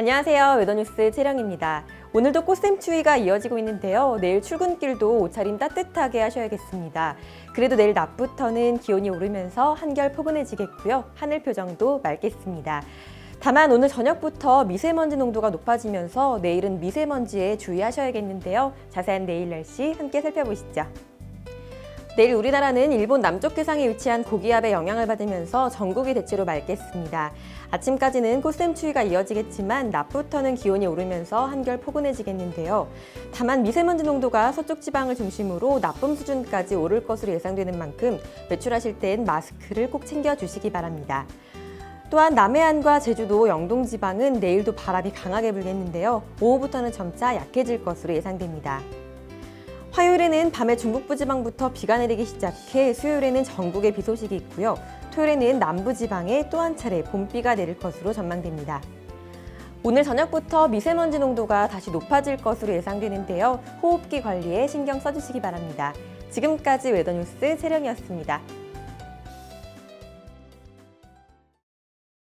안녕하세요. 웨더뉴스 채령입니다. 오늘도 꽃샘 추위가 이어지고 있는데요. 내일 출근길도 옷차림 따뜻하게 하셔야겠습니다. 그래도 내일 낮부터는 기온이 오르면서 한결 포근해지겠고요. 하늘 표정도 맑겠습니다. 다만 오늘 저녁부터 미세먼지 농도가 높아지면서 내일은 미세먼지에 주의하셔야겠는데요. 자세한 내일 날씨 함께 살펴보시죠. 내일 우리나라는 일본 남쪽 해상에 위치한 고기압의 영향을 받으면서 전국이 대체로 맑겠습니다. 아침까지는 꽃샘추위가 이어지겠지만 낮부터는 기온이 오르면서 한결 포근해지겠는데요. 다만 미세먼지 농도가 서쪽 지방을 중심으로 나쁨 수준까지 오를 것으로 예상되는 만큼 외출하실 땐 마스크를 꼭 챙겨주시기 바랍니다. 또한 남해안과 제주도 영동 지방은 내일도 바람이 강하게 불겠는데요. 오후부터는 점차 약해질 것으로 예상됩니다. 화요일에는 밤에 중북부 지방부터 비가 내리기 시작해 수요일에는 전국에 비 소식이 있고요. 토요일에는 남부 지방에 또 한 차례 봄비가 내릴 것으로 전망됩니다. 오늘 저녁부터 미세먼지 농도가 다시 높아질 것으로 예상되는데요. 호흡기 관리에 신경 써주시기 바랍니다. 지금까지 웨더뉴스 세령이었습니다.